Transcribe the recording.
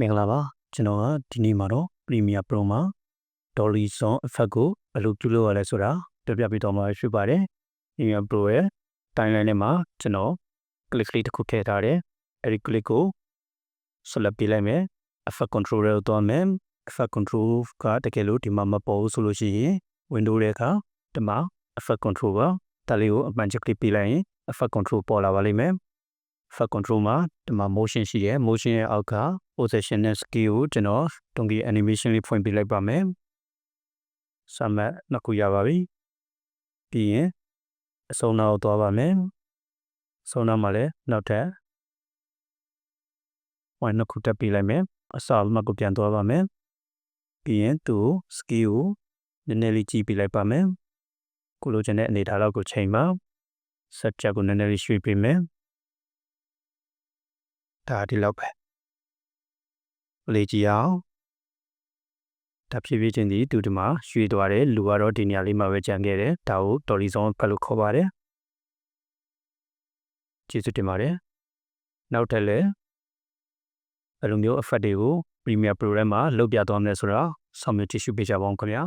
မင်္ဂလာပါကျွန်တော်ကဒီနေ့မှာတော့ Premiere Pro မှာ Dolly Song Effect ကိုဘယ်လိုပြုလုပ်ရလဲဆိုတာပြပြပေးတော့မှာဖြစ်ပါတယ် Premiere Pro ရဲ့ timeline ထဲမှာကျွန်တော် click လေးတစ်ခုထည့်ထားတယ်အဲဒီ click ကို select ပေးလိုက်မယ် Effect Controller ကိုသွားမယ် Effect Control ကတကယ်လို့ဒီမှာမပေါ်ဘူးဆိုလို့ရှိရင် Windows ရဲ့အခါဒီမှာ Effect Control ကဒါလေးကိုအမှန်ချက် click ပေးလိုက်ရင် Effect Control ပေါ်လာပါလိမ့်မယ် Effect Control မှာဒီမှာ motion ရှိတယ် motion ရဲ့အောက်က position နဲ့ scale ကိုကျွန်တော်တုံးကြီး animation လေးဖွင့်ပေးလိုက်ပါမယ်။ summit နှစ်ခုရပါပြီ။ပြီးရင်အဆုံးနောက်သွားပါမယ်။အဆုံးနောက်မှာလည်းနောက်ထပ် point နှစ်ခုတက်ပေးလိုက်မယ်။အစအမှတ်ကိုပြန်သွားပါမယ်။ပြီးရင်သူ့ scale ကိုနည်းနည်းလေးကြည့်ပေးလိုက်ပါမယ်။ကိုလိုချင်တဲ့အနေထားလောက်ကိုချိန်ပါ။ set ချက်ကိုနည်းနည်းလေးရွှေ့ပေးမယ်။ ဒါဒီလောက်ပဲ။လေ့ကြည့်အောင်ဒါဖြည်းဖြည်းချင်းဒီသူဒီမှာရွှေ့သွားတယ်လူကတော့ဒီနေရာလေးမှာပဲကြံခဲ့တယ်ဒါကိုတော်လီဆောင်ဖတ်လို့ခေါ်ပါတယ်ကျေးဇူးတင်ပါတယ်နောက်ထပ်လည်းဘယ်လိုမျိုး effect တွေကို Premiere Pro ထဲမှာလုပ်ပြသွားမလဲဆိုတော့ဆောင်းမြတ issue ပေးကြပါအောင်ခင်ဗျာ